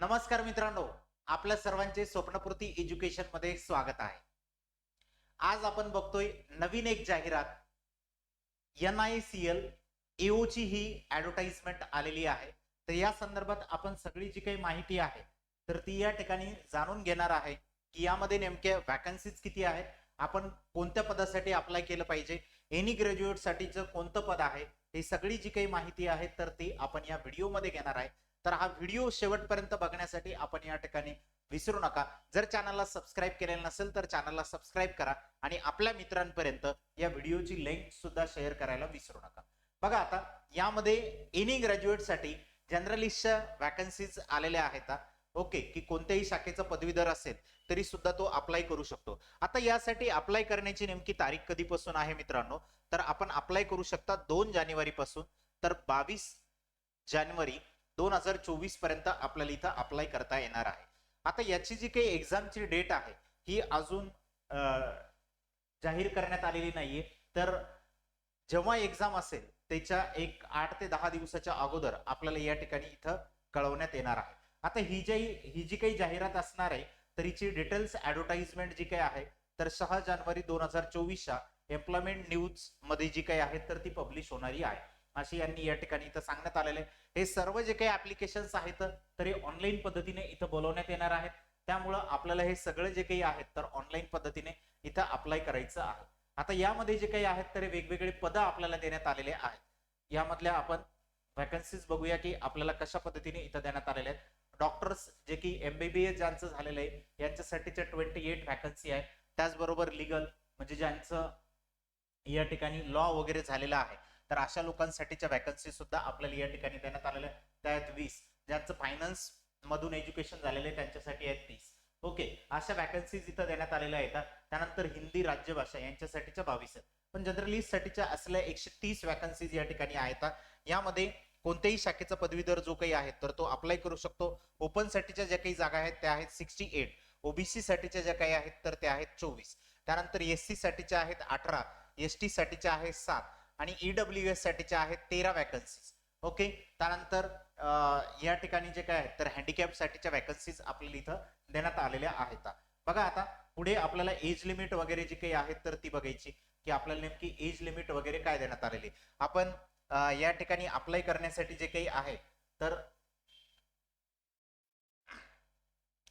नमस्कार मित्रांनो आपल्या सर्वांचे स्वप्नपूर्ती एज्युकेशनमध्ये स्वागत आहे. आज आपण बघतोय नवीन एक जाहिरात एन आय सी एल एओची ही ऍडव्हर्टाइजमेंट आलेली आहे. तर या संदर्भात आपण सगळी जी काही माहिती आहे तर ती या ठिकाणी जाणून घेणार आहे की यामध्ये नेमक्या वॅकन्सीज किती आहेत आपण कोणत्या पदासाठी अप्लाय केलं पाहिजे एनी ग्रॅज्युएट साठीचं कोणतं पद आहे ही सगळी जी काही माहिती आहे तर ती आपण या व्हिडिओमध्ये घेणार आहे. तर हा व्हिडिओ शेवटपर्यंत बघण्यासाठी आपण या ठिकाणी विसरू नका. जर चॅनलला सबस्क्राईब केलेलं नसेल तर चॅनलला सबस्क्राईब करा आणि आपल्या मित्रांपर्यंत या व्हिडिओची लिंक सुद्धा शेअर करायला विसरू नका. बघा आता यामध्ये एनी ग्रॅज्युएटसाठी जर्नलिस्टच्या वॅकन्सीज आलेल्या आहेत ओके की कोणत्याही शाखेचा पदवीधर असेल तरी सुद्धा तो अप्लाय करू शकतो. आता यासाठी अप्लाय करण्याची नेमकी तारीख कधीपासून आहे मित्रांनो? तर आपण अप्लाय करू शकता दोन जानेवारी पासून तर बावीस जानेवारी दोन हजार चोवीसपर्यंत आपल्याला इथं अप्लाय करता येणार आहे. आता याची जी काही एक्झामची डेट आहे ही अजून जाहीर करण्यात आलेली नाहीये. तर जेव्हा एक्झाम असेल त्याच्या एक आठ ते दहा दिवसाच्या अगोदर आपल्याला या ठिकाणी इथं कळवण्यात येणार आहे. आता ही जी ही जी काही जाहिरात असणार आहे तर हिची डिटेल्स ऍडव्हर्टाइजमेंट जी काही आहे तर सहा जानेवारी दोन हजार चोवीसच्या एम्प्लॉयमेंट न्यूजमध्ये जी काही आहे तर ती पब्लिश होणारी आहे. अशी यांनी या ठिकाणी इथं सांगण्यात आलेलं आहे. हे सर्व जे काही ऍप्लिकेशन्स आहेत तर हे ऑनलाईन पद्धतीने इथं बोलवण्यात येणार आहेत. त्यामुळं आपल्याला हे सगळे जे काही आहेत तर ऑनलाईन पद्धतीने इथं अप्लाय करायचं आहे. आता यामध्ये जे काही आहेत तर हे वेगवेगळे पदं आपल्याला देण्यात आलेले आहेत. यामधल्या आपण वॅकन्सीज बघूया की आपल्याला कशा पद्धतीने इथं देण्यात आलेले आहेत. डॉक्टर्स जे की एमबीबीएस ज्यांचं झालेलं आहे यांच्यासाठीच्या ट्वेंटी एट व्हॅकन्सी आहे त्याचबरोबर लिगल म्हणजे ज्यांचं या ठिकाणी लॉ वगैरे झालेला आहे. तर अशा लोकांसाठीच्या वॅकन्सी सुद्धा आपल्याला या ठिकाणी देण्यात आलेल्या आहेत. त्यात वीस. ज्यांचं फायनान्स मधून एज्युकेशन झालेलं आहे त्यांच्यासाठी आहेत तीस. ओके अशा वॅकन्सीज इथं देण्यात आलेल्या आहेत. त्यानंतर हिंदी राज्यभाषा यांच्यासाठीच्या बावीस आहेत. पण जनरलिस्टसाठीच्या असल्या एकशे तीस वॅकन्सीज या ठिकाणी आहेत. यामध्ये कोणत्याही शाखेचा पदवीधर जो काही आहे तर तो अप्लाय करू शकतो. ओपन साठीच्या ज्या काही जागा आहेत त्या आहेत सिक्स्टी एट ओबीसी साठीच्या ज्या काही आहेत तर त्या आहेत चोवीस. त्यानंतर एस सी साठीच्या आहेत अठरा. एस टी साठीच्या आहेत सात. आणि ईडब्ल्यू एस साठीच्या आहेत तेरा वॅकन्सीज ओके त्यानंतर या ठिकाणी जे काय आहेत तर हँडिकॅप साठीच्या वॅकन्सीज आपल्याला इथं देण्यात आलेल्या आहेत. बघा आता पुढे आपल्याला एज लिमिट वगैरे जी काही आहेत तर ती बघायची. की आपल्याला नेमकी एज लिमिट वगैरे काय देण्यात आलेली आपण या ठिकाणी अप्लाय करण्यासाठी जे काही आहे तर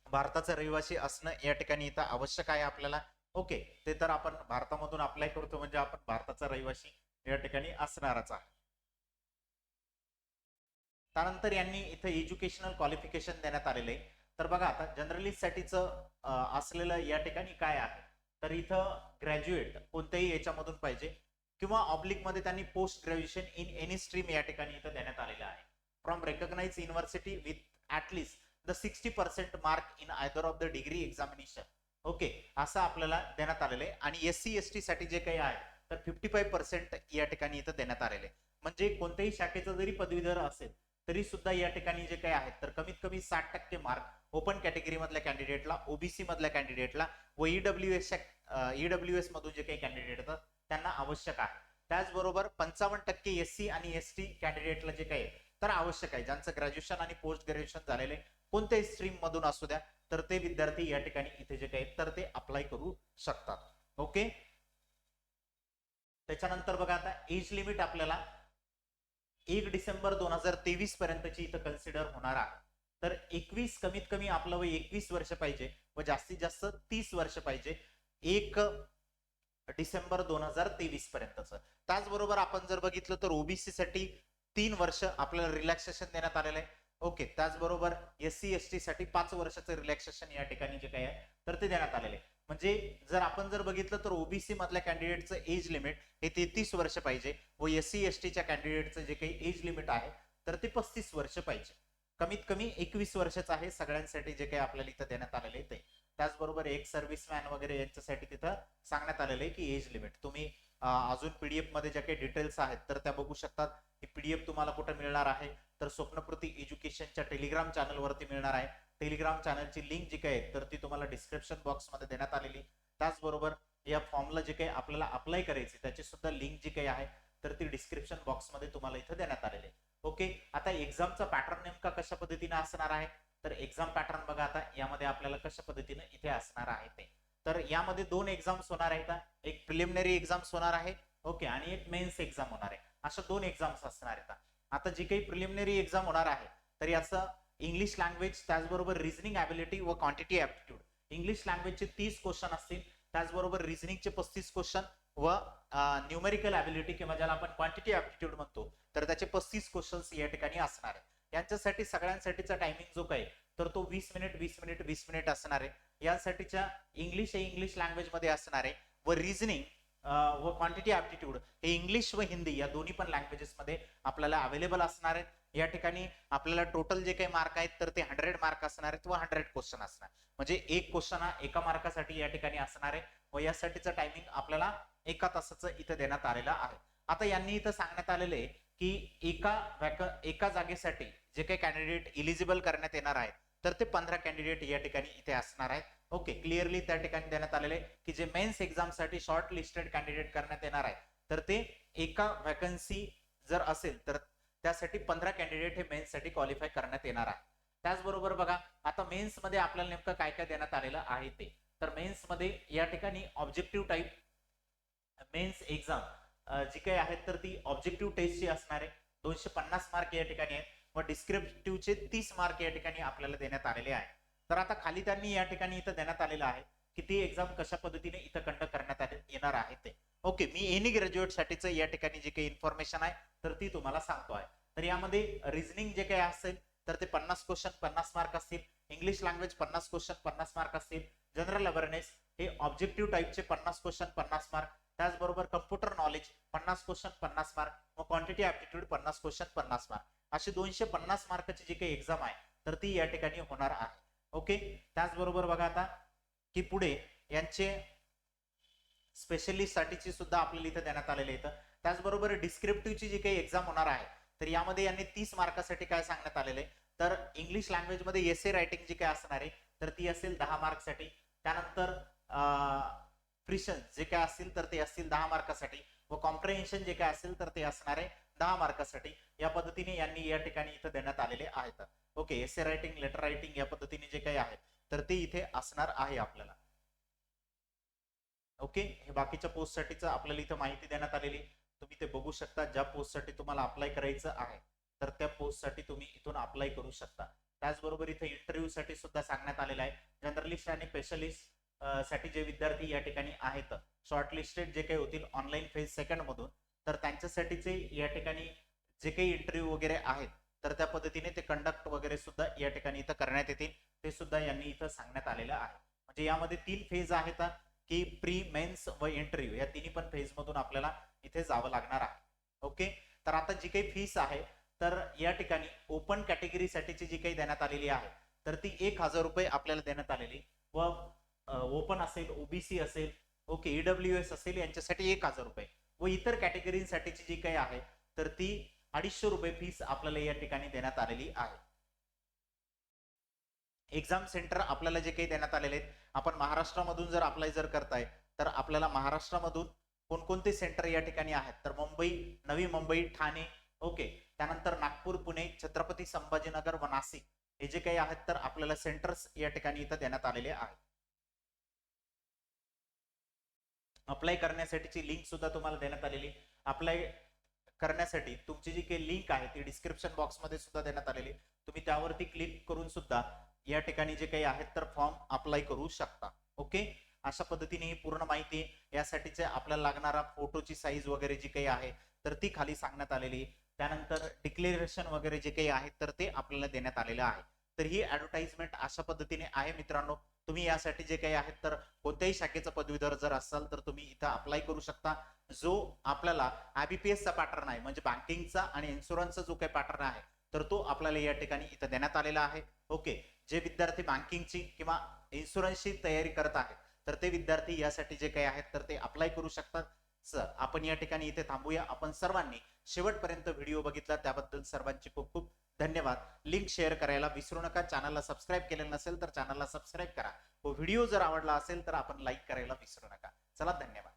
भारताचा रहिवासी असणं या ठिकाणी इथं आवश्यक आहे आपल्याला. ओके ते तर आपण भारतामधून अप्लाय करतो म्हणजे आपण भारताचा रहिवासी या ठिकाणी असणारच आहे. त्यानंतर यांनी इथं एज्युकेशनल क्वालिफिकेशन देण्यात आलेलं. आहे तर बघा आता जर्नलिस्टसाठीचं असलेलं या ठिकाणी काय आहे? तर इथं ग्रॅज्युएट कोणत्याही याच्यामधून पाहिजे किंवा ऑब्लिकमध्ये त्यांनी post graduation in any stream या ठिकाणी इथं देण्यात आलेलं आहे. From recognise university with at least the sixty percent mark in either of the degree examination okay असं आपल्याला देण्यात आलेलं आहे. आणि एस सी एस टी साठी जे काही आहे तर फिफ्टी फाईव्ह पर्सेंट या ठिकाणी इथं देण्यात आलेले. म्हणजे कोणत्याही शाखेचा जरी पदवीधर असेल तरी सुद्धा या ठिकाणी जे काही आहेत तर कमीत कमी साठ टक्के मार्क ओपन कॅटेगरी मधल्या कॅन्डिडेटला ओबीसी मधल्या कॅन्डिडेटला व ईडब्ल्यू एस ईडब्ल्यू एस मधून जे काही कॅन्डिडेट येतात त्यांना आवश्यक आहे. त्याचबरोबर पंचावन्न टक्के एस सी आणि एस टी कॅन्डिडेटला जे काही तर आवश्यक आहे. ज्यांचं ग्रॅज्युएशन आणि पोस्ट ग्रॅज्युएशन झालेले कोणत्याही स्ट्रीम मधून असू द्या तर ते विद्यार्थी या ठिकाणी इथे जे काही आहेत, तर ते अप्लाय करू शकतात. ओके त्याच्यानंतर बघा आता एज लिमिट आपल्याला एक डिसेंबर दोन हजार तेवीस पर्यंतची इथं कन्सिडर होणार आहे. तर एकवीस कमीत कमी आपलं वय एकवीस वर्ष पाहिजे व जास्तीत जास्त तीस वर्ष पाहिजे. एक डिसेंबर दोन हजार तेवीस पर्यंतच. त्याचबरोबर आपण जर बघितलं तर ओबीसी साठी तीन वर्ष आपल्याला रिलॅक्सेशन देण्यात आलेलं आहे. ओके त्याचबरोबर एस सी एस टी साठी पाच वर्षाचं रिलॅक्सेशन या ठिकाणी जे काही आहे तर ते देण्यात आलेले आहे. म्हणजे जर आपण जर बघितलं तर ओबीसी मधल्या कॅन्डिडेटचं एज लिमिट हे तेहतीस वर्ष पाहिजे व एस सी एस टीच्या कॅन्डिडेटचं जे काही एज लिमिट आहे तर ते पस्तीस वर्ष पाहिजे. कमीत कमी एकवीस वर्षाचं आहे सगळ्यांसाठी जे काही आपल्याला इथं देण्यात आलेलं आहे ते. त्याचबरोबर एक सर्व्हिसमॅन वगैरे यांच्यासाठी तिथं सांगण्यात आलेलं आहे की एज लिमिट तुम्ही अजून पीडीएफमध्ये ज्या काही डिटेल्स आहेत तर त्या बघू शकतात. ही पीडीएफ तुम्हाला कुठं मिळणार आहे? तर स्वप्नपूर्ती एज्युकेशनच्या टेलिग्राम चॅनलवरती मिळणार आहे. टेलिग्राम चॅनलची लिंक जी काही आहे तर ती तुम्हाला डिस्क्रिप्शन बॉक्समध्ये देण्यात आलेली. त्याचबरोबर या फॉर्मला जे काही आपल्याला अप्लाय करायची त्याची सुद्धा लिंक जी काही आहे तर ती डिस्क्रिप्शन बॉक्समध्ये तुम्हाला इथं देण्यात आलेली आहे. ओके आता एक्झामचा पॅटर्न नेमका कशा पद्धतीने असणार आहे? तर एक्झाम पॅटर्न बघा आता यामध्ये आपल्याला कशा पद्धतीने इथे असणार आहे ते. तर यामध्ये दोन एक्झाम्स होणार आहेत एक प्रिलिमिनरी एक्झाम्स होणार आहे ओके आणि एक मेन्स एक्झाम होणार आहे. अशा दोन एक्झाम्स असणार आहेत आता जी काही प्रिलिमिनरी एक्झाम होणार आहे तर याचं इंग्लिश लँग्वेज त्याचबरोबर रिझनिंग ॲबिलिटी व क्वांटिटी ॲप्टिट्यूड इंग्लिश लँग्वेजचे तीस क्वेश्चन असतील त्याचबरोबर रिझनिंगचे पस्तीस क्वेश्चन व न्यूमेरिकल ॲबिलिटी किंवा ज्याला आपण क्वांटिटी ॲप्टिट्यूड म्हणतो तर त्याचे पस्तीस क्वेश्चन्स या ठिकाणी असणार आहे यांच्यासाठी सगळ्यांसाठीचा टायमिंग जो काही तर तो वीस मिनिट वीस मिनिट वीस मिनिट असणार आहे. यासाठीच्या इंग्लिश हे इंग्लिश लँग्वेजमध्ये असणार आहे. व रिझनिंग व क्वांटिटी ॲप्टिट्यूड हे इंग्लिश व हिंदी या दोन्ही पण लँग्वेजेस मध्ये आपल्याला अवेलेबल असणार आहेत. या ठिकाणी आपल्याला टोटल जे काही मार्क आहेत तर ते हंड्रेड मार्क असणार आहेत व हंड्रेड क्वेश्चन असणार. म्हणजे एक क्वेश्चन हा एका मार्कासाठी या ठिकाणी असणार आहे व यासाठीचं टायमिंग आपल्याला एका तासाचं इथं देण्यात आलेलं आहे. आता यांनी इथं सांगण्यात आलेलं आहे की एका वॅक एका जागेसाठी जे काही कॅन्डिडेट इलिजिबल करण्यात येणार आहेत तर ते पंधरा कॅन्डिडेट या ठिकाणी इथे असणार आहेत. ओके क्लिअरली त्या ठिकाणी देण्यात आलेले की जे मेन्स एक्झामसाठी शॉर्ट लिस्टेड कॅन्डिडेट करण्यात येणार आहे तर ते एका वॅकन्सी जर असेल तर त्यासाठी पंधरा कॅन्डिडेट हे मेन्ससाठी क्वालिफाय करण्यात येणार आहे त्याचबरोबर बघा आता मेन्समध्ये आपल्याला नेमकं काय काय देण्यात आलेलं आहे ते. तर मेन्समध्ये या ठिकाणी ऑब्जेक्टिव्ह टाईप मेन्स एक्झाम जी काही आहेत तर ती ऑब्जेक्टिव्ह टेस्टची असणार आहे. दोनशे पन्नास मार्क या ठिकाणी आहेत. व डिस्क्रिप्टिव्हचे तीस मार्क या ठिकाणी आपल्याला देण्यात आलेले आहे. तर आता खाली त्यांनी या ठिकाणी इथं देण्यात आलेलं आहे की ती एक्झाम कशा पद्धतीने इथं कंडक्ट करण्यात आले येणार आहे ते. ओके मी एनी ग्रॅज्युएट साठीच या ठिकाणी जे काही इन्फॉर्मेशन आहे तर ती तुम्हाला सांगतो आहे. तर यामध्ये रिझनिंग जे काही असेल तर ते पन्नास क्वेश्चन पन्नास मार्क असतील. इंग्लिश लँग्वेज पन्नास क्वेश्चन पन्नास मार्क असतील. जनरल अवेअरनेस हे ऑब्जेक्टिव्ह टाईपचे पन्नास क्वेश्चन पन्नास मार्क त्याचबरोबर कम्प्युटर नॉलेज पन्नास क्वेश्चन पन्नास मार्क व क्वांटिटी ऍप्टिट्यूड पन्नास क्वेश्चन पन्नास मार्क असे दोनशे पन्नास मार्काची जी काही एक्झाम आहे तर ती या ठिकाणी होणार आहे. ओके त्याचबरोबर बघा आता की पुढे यांचे स्पेशलिस्ट साठीची सुद्धा आपल्याला इथं देण्यात आलेले इथं. त्याचबरोबर डिस्क्रिप्टिव्हची जी काही एक्झाम होणार आहे तर यामध्ये यांनी तीस मार्कासाठी काय सांगण्यात आलेलं आहे? तर इंग्लिश लँग्वेजमध्ये एस ए रायटिंग जी काय असणार आहे तर ती असेल दहा मार्कसाठी. त्यानंतर प्रिशन जे काय असतील तर ते असतील दहा मार्कासाठी. व कॉम्प्रिहेन्शन जे काय असेल तर ते असणार आहे. दहा मार्कासाठी या पद्धतीने यांनी या ठिकाणी इथं देण्यात आलेले आहेत. Okay essay writing letter writing या पद्धतीने जे काही आहे तर ते इथे असणार आहे आपल्याला. ओके हे बाकीच्या पोस्टसाठीच आपल्याला इथं माहिती देण्यात आलेली तुम्ही ते बघू शकता ज्या पोस्टसाठी तुम्हाला अप्लाय करायचं आहे तर त्या पोस्टसाठी तुम्ही इथून अप्लाय करू शकता. त्याचबरोबर इथे इंटरव्ह्यू साठी सुद्धा सांगण्यात आलेलं आहे. जनरलिस्ट आणि स्पेशलिस्टसाठी जे विद्यार्थी या ठिकाणी आहेत शॉर्टलिस्टेड जे काही होतील ऑनलाईन फेज सेकंड मधून तर त्यांच्यासाठीचे या ठिकाणी जे काही इंटरव्ह्यू वगैरे आहेत तर त्या पद्धतीने ते कंडक्ट वगैरे सुद्धा या ठिकाणी इथं करण्यात येतील. ते सुद्धा यांनी इथं सांगण्यात आलेलं आहे. म्हणजे यामध्ये तीन फेज आहेत की प्री मेन्स व इंटरव्ह्यू या तिन्ही पण फेज मधून आपल्याला इथे जावं लागणार आहे. ओके तर आता जी काही फीस आहे तर या ठिकाणी ओपन कॅटेगरीसाठीची जी काही देण्यात आलेली आहे तर ती एक हजार रुपये आपल्याला देण्यात आलेली. व ओपन असेल ओबीसी असेल ओके ईडब्ल्यू एस असेल यांच्यासाठी एक हजार रुपये. व इतर कॅटेगरीसाठीची जी काही आहे तर ती अडीचशे रुपये फीस आपल्याला या ठिकाणी देण्यात आलेली आहे. एक्झाम सेंटर आपल्याला जे काही देण्यात आलेले आहेत आपण महाराष्ट्रामधून जर अप्लाय जर करताय तर आपल्याला महाराष्ट्रामधून कोणकोणते सेंटर या ठिकाणी आहेत? तर मुंबई नवी मुंबई ठाणे ओके त्यानंतर नागपूर पुणे छत्रपती संभाजीनगर व नाशिक. हे जे काही आहेत तर आपल्याला सेंटर्स या ठिकाणी इथं देण्यात आलेले आहेत. अप्लाय करण्यासाठीची लिंक सुद्धा तुम्हाला देण्यात आलेली. अप्लाय करण्यासाठी तुमची जी काही लिंक आहे ती डिस्क्रिप्शन बॉक्समध्ये सुद्धा देण्यात आलेली. तुम्ही त्यावरती क्लिक करून सुद्धा या ठिकाणी जे काही आहेत तर फॉर्म अप्लाय करू शकता. ओके अशा पद्धतीने ही पूर्ण माहिती यासाठीचे आपल्याला लागणारा फोटोची साईज वगैरे जी काही आहे तर ती खाली सांगण्यात आलेली. त्यानंतर डिक्लेरेशन वगैरे जे काही आहे तर ते आपल्याला देण्यात आलेलं आहे. तर ही ऍडव्हर्टाइजमेंट अशा पद्धतीने आहे मित्रांनो. तुम्ही यासाठी जे काही आहेत तर कोणत्याही शाखेचा पदवीधर जर असाल तर तुम्ही इथं अप्लाय करू शकता. जो आपल्याला आयबीपीएसचा पॅटर्न आहे म्हणजे बँकिंगचा आणि इन्शुरन्सचा जो काही पॅटर्न आहे तर तो आपल्याला या ठिकाणी इथं देण्यात आलेला आहे. ओके. जे विद्यार्थी बँकिंगची किंवा इन्शुरन्सची तयारी करत आहेत तर ते विद्यार्थी यासाठी जे काही आहेत तर ते अप्लाय करू शकतात. सर आपण या ठिकाणी इथे थांबूया. आपण सर्वांनी शेवटपर्यंत व्हिडिओ बघितला. त्याबद्दल सर्वांची खूप खूप धन्यवाद. लिंक शेअर करायला विसरू नका. चॅनलला सबस्क्राईब केलेलं नसेल तर चॅनलला सबस्क्राईब करा. हो, व व्हिडिओ जर आवडला असेल तर आपण लाईक करायला विसरू नका. चला धन्यवाद.